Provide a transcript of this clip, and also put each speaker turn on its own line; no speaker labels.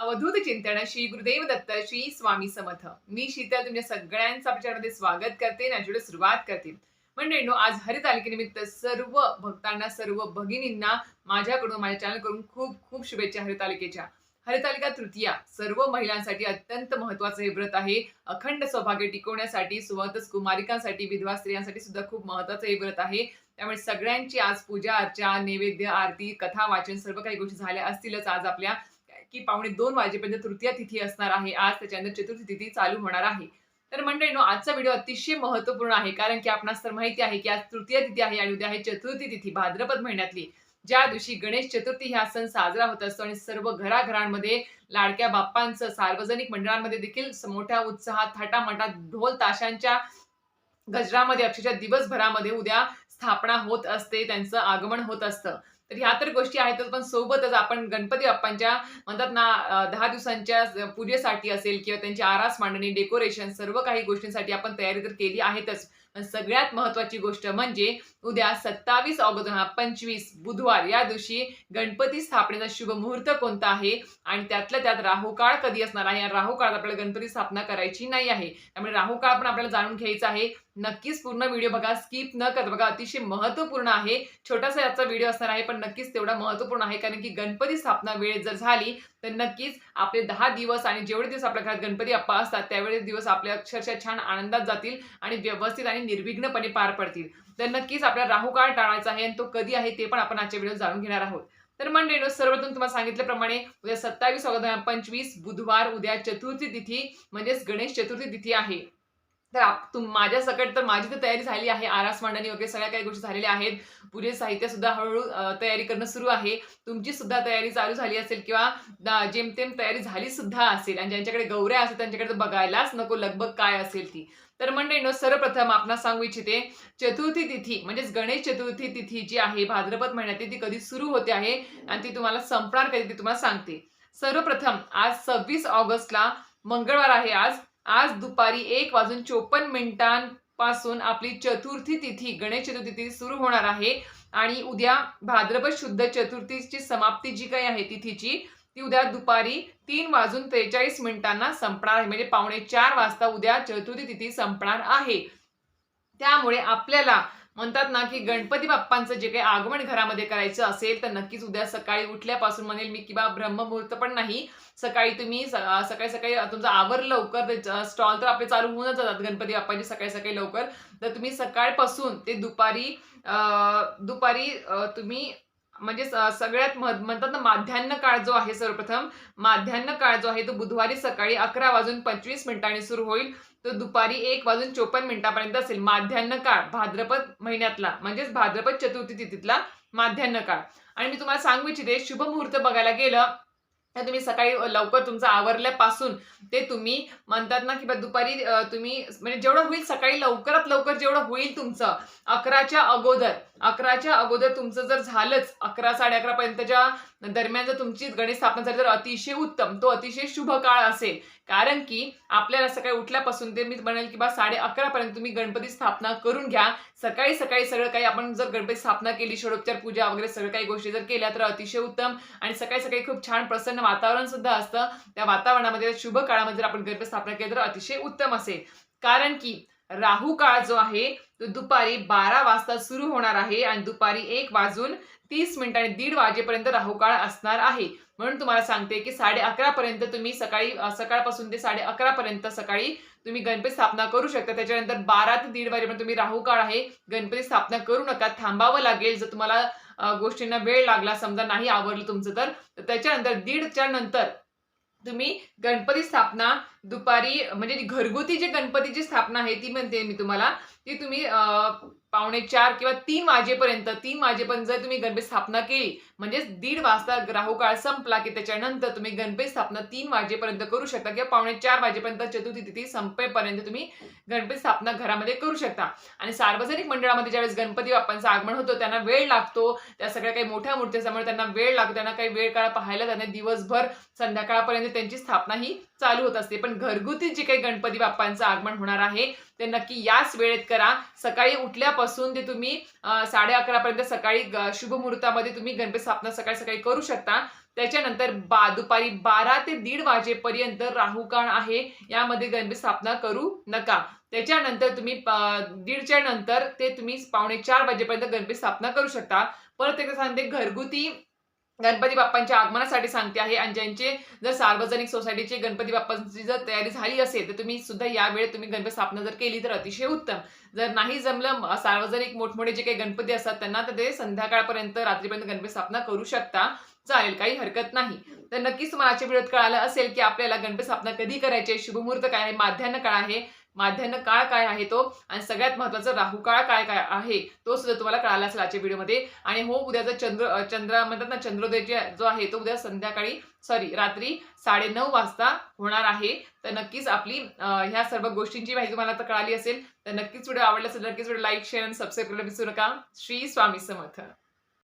अवधूत चिंतन श्री गुरुदेव दत्त श्री स्वामी समर्थ. मी शीतल तुमच्या सगळ्यांचं आपल्यामध्ये स्वागत करते आणि आजची सुरुवात करते. मंडळींनो आज हरितालिकेनिमित्त सर्व भक्तांना सर्व भगिनींना माझ्याकडून माझ्या चॅनलकडून खूप खूप शुभेच्छा हरितालिकेच्या. हरितालिका तृतीया सर्व महिलांसाठी अत्यंत महत्वाचं हे व्रत आहे. अखंड सौभाग्य टिकवण्यासाठी सोबतच कुमारिकांसाठी विधवा स्त्रियांसाठी सुद्धा खूप महत्वाचं हे व्रत आहे. त्यामुळे सगळ्यांची आज पूजा अर्चा नैवेद्य आरती कथा वाचन सर्व काही गोष्टी झाल्या असतीलच आज आपल्या. की पावणे दोन वाजेपर्यंत तृतीय तिथी असणार आहे. आज त्याच्यानंतर चतुर्थी तिथी चालू होणार आहे. तर मंडळीनो आजचा व्हिडिओ अतिशय महत्त्वपूर्ण आहे कारण की आपणास तर माहिती आहे की आज तृतीय तिथी आहे आणि उद्या आहे चतुर्थी तिथी भाद्रपद महिन्यातली. ज्या दिवशी गणेश चतुर्थी हा सण साजरा होत असतो आणि सर्व घराघरांमध्ये लाडक्या बाप्पांचं सार्वजनिक मंडळांमध्ये देखील मोठ्या उत्साहात थाटामाटात ढोल ताशांच्या गजरामध्ये अक्षरशः दिवसभरामध्ये उद्या स्थापना होत असते त्यांचं आगमन होत असतं. तर ह्या तर गोष्टी आहेतच पण सोबतच आपण गणपती बाप्पांच्या म्हणतात ना दहा दिवसांच्या पूजेसाठी असेल किंवा त्यांची आरास मांडणी डेकोरेशन सर्व काही गोष्टींसाठी आपण तयारी तर केली आहेतच. सगळ्यात महत्वाची गोष्ट म्हणजे उद्या सत्तावीस ऑगस्ट दोन हजार पंचवीस बुधवार या दिवशी गणपती स्थापनेचा शुभ मुहूर्त कोणता आहे? आणि त्यातल्या त्यात राहू काळ कधी असणार आहे? आणि राहू काळात आपल्याला गणपती स्थापना करायची नाही आहे. त्यामुळे राहू काळ पण आपल्याला जाणून घ्यायचा आहे. नक्कीच पूर्ण व्हिडिओ बघा स्किप न करता बघा अतिशय महत्त्वपूर्ण आहे. छोटासा याचा व्हिडिओ असणार आहे पण नक्कीच तेवढा महत्त्वपूर्ण आहे कारण की गणपती स्थापना वेळेत जर झाली तर नक्कीच आपले दहा दिवस आणि जेवढे दिवस आपल्या घरात गणपती अप्पा असतात त्यावेळेस दिवस आपल्या अक्षरशः छान आनंदात जातील आणि व्यवस्थित आणि निर्विघ्नपणे पार पडतील. तर नक्कीच आपल्याला राहू काळ टाळायचा आहे आणि तो कधी आहे ते पण आपण आजच्या व्हिडिओ जाणून घेणार आहोत. तर मंडळीनो सर्वप्रथम तुम्हाला सांगितल्याप्रमाणे उद्या सत्तावीस ऑगस्ट पंचवीस बुधवार उद्या चतुर्थी तिथी म्हणजेच गणेश चतुर्थी तिथी आहे. तर माझ्या सकट तर माझी तर तयारी झाली आहे. आरास मांडणी वगैरे सगळ्या काही गोष्टी झालेल्या आहेत. पुढे साहित्य सुद्धा हळूहळू तयारी करणं सुरू आहे. तुमची सुद्धा तयारी चालू झाली असेल किंवा जेमतेम तयारी झाली सुद्धा असेल आणि ज्यांच्याकडे गौऱ्या असेल त्यांच्याकडे तर बघायलाच नको. लगबग काय असेल ती? तर मंडळींनो सर्वप्रथम आपण सांगू इच्छिते चतुर्थी तिथी म्हणजेच गणेश चतुर्थी तिथी जी आहे भाद्रपद महिन्यात ती कधी सुरू होते आहे आणि ती तुम्हाला संपणार कधी ती तुम्हाला सांगते. सर्वप्रथम आज सव्वीस ऑगस्टला मंगळवार आहे आज. आज दुपारी एक वाजून चोपन्न मिनिटांपासून आपली चतुर्थी तिथी गणेश चतुर्थी तिथी सुरू होणार आहे. आणि उद्या भाद्रपद शुद्ध चतुर्थीची समाप्ती जी काही आहे तिथीची ती उद्या दुपारी तीन वाजून त्रेचाळीस मिनिटांना संपणार आहे. म्हणजे पावणे चार वाजता उद्या चतुर्थी तिथी संपणार आहे. त्यामुळे आपल्याला म्हणतात ना की गणपती बाप्पांचं जे काही आगमन घरामध्ये करायचं असेल तर नक्कीच उद्या सकाळी उठल्यापासून म्हणेल मी किंवा ब्रह्ममुहूर्त पण नाही. सकाळी तुम्ही स- सकाळी सकाळी तुमचं आवर लवकर स्टॉल तर आपले चालू होऊनच जातात गणपती बाप्पांचे सकाळी सकाळी लवकर. तर तुम्ही सकाळपासून ते दुपारी दुपारी तुम्ही म्हणजे सगळ्यात मध- म्हणतात ना माध्यान्ह काळ जो आहे सर्वप्रथम माध्यान्ह काळ जो आहे तो बुधवारी सकाळी अकरा वाजून पंचवीस मिनिटांनी सुरू होईल. तो दुपारी एक वाजून चोपन्न मिनिटापर्यंत असेल. माध्यान्ह काळ भाद्रपद महिन्यातला म्हणजेच भाद्रपद चतुर्थी तिथीतला माध्यान्ह काळ. आणि मी तुम्हाला सांगू इच्छिते शुभ मुहूर्त बघायला गेलं तर तुम्ही सकाळी लवकर तुमचं आवरल्यापासून ते तुम्ही म्हणतात ना की बा दुपारी तुम्ही म्हणजे जेवढं होईल सकाळी लवकरात लवकर जेवढं होईल तुमचं अकराच्या अगोदर अकराच्या अगोदर तुमचं जर झालंच अकरा साडे अकरापर्यंतच्या दरम्यान जर तुमची गणेश स्थापना झाली तर अतिशय उत्तम तो अतिशय शुभ काळ असेल. कारण की आपल्याला सकाळी उठल्यापासून ते मी म्हणेल की बा साडे अकरापर्यंत तुम्ही गणपती स्थापना करून घ्या. सकाळी सकाळी सगळं काही आपण जर गणपती स्थापना केली षडोपचार पूजा वगैरे सगळं काही गोष्टी जर केल्या तर अतिशय उत्तम. आणि सकाळी सकाळी खूप छान प्रसन्न वातावरण सुद्धा असतं. त्या वातावरणामध्ये शुभ काळामध्ये जर आपण गणपती स्थापना केली तर अतिशय उत्तम असेल. कारण की राहू काळ जो आहे तो दुपारी बारा वाजता सुरू होणार आहे आणि दुपारी एक वाजून तीस मिनिट आणि दीड वाजेपर्यंत राहुकाळ असणार आहे. म्हणून तुम्हाला सांगते की साडे अकरा पर्यंत तुम्ही सकाळी सकाळपासून ते साडे अकरा पर्यंत सकाळी तुम्ही गणपती स्थापना करू शकता. त्याच्यानंतर बारा ते दीड वाजेपर्यंत तुम्ही राहुकाळ आहे गणपती स्थापना करू नका. थांबावं लागेल जर तुम्हाला गोष्टींना वेळ लागला समजा नाही आवडलं तुमचं तर त्याच्यानंतर दीडच्या नंतर तुम्ही गणपती स्थापना दुपारी म्हणजे घरगुती जी गणपतीची स्थापना आहे ती म्हणते मी तुम्हाला ती तुम्ही पावणे चार किंवा तीन वाजेपर्यंत तीन वाजेपर्यंत जर तुम्ही गणपती स्थापना केली म्हणजेच दीड वाजता राहुकाळ संपला की त्याच्यानंतर तुम्ही गणपती स्थापना तीन वाजेपर्यंत करू शकता किंवा पावणे चार वाजेपर्यंत चतुर्थी तिथी संपेपर्यंत तुम्ही गणपती स्थापना घरामध्ये करू शकता. आणि सार्वजनिक मंडळामध्ये ज्यावेळेस गणपती बाप्पांचं आगमन होतं त्यांना वेळ लागतो त्या सगळ्या काही मोठ्या मूर्ती असल्यामुळे त्यांना वेळ लागतो त्यांना काही वेळ काळ पाहायला त्यांना दिवसभर संध्याकाळपर्यंत त्यांची स्थापना ही चालू होत असते. पण घरगुती जे काही गणपती बाप्पांचं आगमन होणार आहे ते नक्की याच वेळेत करा. सकाळी उठल्यापासून ते तुम्ही साडे अकरापर्यंत सकाळी शुभमुहूर्तामध्ये शुभ मुहूर्तामध्ये तुम्ही गणपती स्थापना सकाळी सकाळी करू शकता. त्याच्यानंतर बा दुपारी बारा ते दीड वाजेपर्यंत राहुकाण आहे. यामध्ये गणपती स्थापना करू नका. त्याच्यानंतर तुम्ही दीडच्या नंतर ते तुम्ही पावणे चार वाजेपर्यंत गणपती स्थापना करू शकता. परत एकदा सांगते घरगुती गणपती बाप्पांच्या आगमनासाठी सांगते आहे. आणि ज्यांचे जर सार्वजनिक सोसायटीचे गणपती बाप्पांची जर तयारी झाली असेल तर तुम्ही सुद्धा यावेळी तुम्ही गणपती स्थापना जर केली तर अतिशय उत्तम. जर नाही जमलं सार्वजनिक मोठमोठे जे काही गणपती असतात त्यांना तर ते संध्याकाळपर्यंत रात्रीपर्यंत गणपती स्थापना करू शकता. चालेल काही हरकत नाही. तर नक्कीच तुम्हाला आजच्या व्हिडिओत कळालं असेल की आपल्याला गणपती स्थापना कधी करायची आहे? शुभमुहूर्त काय आहे? माध्यान्ह काळ आहे. माध्यान्ह काळ काय आहे तो? आणि सगळ्यात महत्त्वाचा राहू काळ काय काय आहे? तो सुद्धा तुम्हाला कळाला असेल आजच्या व्हिडिओमध्ये. आणि हो उद्याचा चंद्र चंद्र म्हणतात ना चंद्रोदय जो आहे तो उद्या संध्याकाळी सॉरी रात्री साडेनऊ वाजता होणार आहे. तर नक्कीच आपली ह्या सर्व गोष्टींची माहिती तुम्हाला आता कळाली असेल. तर नक्कीच व्हिडिओ आवडला असेल नक्कीच व्हिडिओ लाईक शेअर आणि सबस्क्राईब करायला विसरू नका. श्री स्वामी समर्थ.